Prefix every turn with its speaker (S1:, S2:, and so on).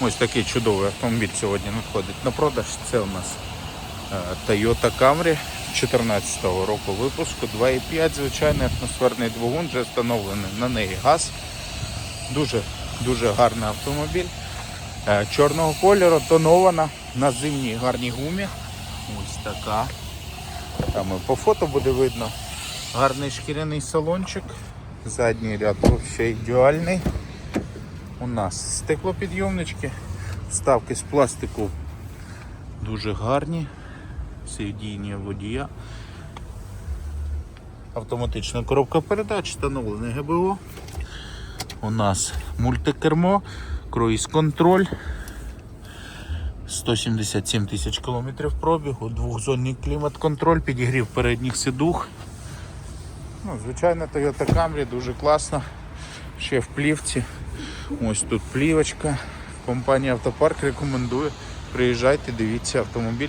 S1: Ось такий чудовий автомобіль сьогодні надходить на продаж. Це у нас е, Toyota Camry 2014 року випуску. 2,5 звичайний атмосферний двигун, вже встановлений на неї газ. Дуже дуже гарний автомобіль. Е, Чорного кольору, тонована на зимній гарній гумі. Ось така. Там і по фото буде видно. Гарний шкіряний салончик. Задній ряд ще ідеальний. У нас стеклопідйомнички, вставки з пластику дуже гарні, сидіння водія. Автоматична коробка передач, встановлене ГБО. У нас мультикермо, круїз-контроль. 177 тисяч кілометрів пробігу, двохзонний клімат-контроль, підігрів передніх сидух. Ну, звичайно, Toyota Camry дуже класно. Ще в плівці. Ось тут плівочка. Компанія Автопарк рекомендує. Приїжджайте, дивіться автомобіль.